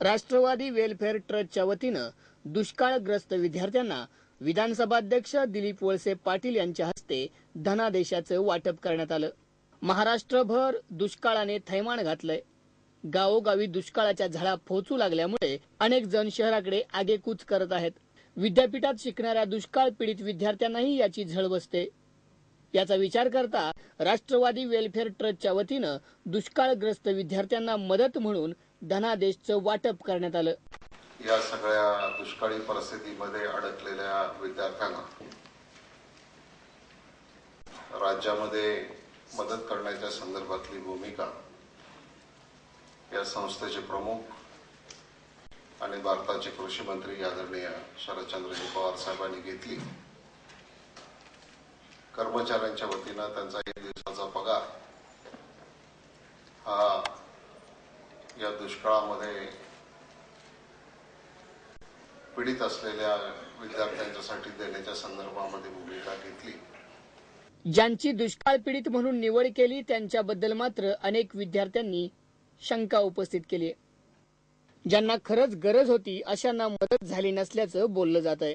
Rashtrawadi welfare ट्रस्टच्या वतीनं दुष्काळग्रस्त विद्यार्थ्यांना विधानसभाध्यक्ष दिलीप वळसे पाटील यांच्या हस्ते धनादेशाचं वाटप करण्यात आलं. महाराष्ट्रभर दुष्काळाने थैमान घातलंय. गावोगावी दुष्काळाच्या झळा पोहोचू लागल्यामुळे अनेक जण शहराकडे आगेकूच करत आहेत. विद्यापीठात शिकणाऱ्या दुष्काळ पीडित विद्यार्थ्यांनाही याची झळ बसते. याचा विचार करता राष्ट्रवादी वेलफेअर ट्रस्टच्या वतीनं दुष्काळग्रस्त विद्यार्थ्यांना मदत म्हणून धनादेशचं वाटप करण्यात आलं. या सगळ्या दुष्काळी परिस्थितीमध्ये अडकलेल्या विद्यार्थ्यांना राज्यामध्ये मदत करण्याच्या संदर्भातली भूमिका या संस्थेचे प्रमुख आणि भारताचे कृषी मंत्री आदरणीय शरदचंद्रजी पवार साहेबांनी घेतली. कर्मचाऱ्यांच्या वतीनं त्यांचा एक दिवसाचा पगार या दुष्काळामध्ये पीडित असलेल्या विद्यार्थ्यांच्यासाठी देण्याच्या संदर्भामध्ये भूमिका घेतली. ज्यांची दुष्काळ पीडित म्हणून निवड केली त्यांच्याबद्दल मात्र अनेक विद्यार्थ्यांनी शंका उपस्थित केली. ज्यांना खरंच गरज होती अशांना मदत झाली नसल्याचं बोललं जात आहे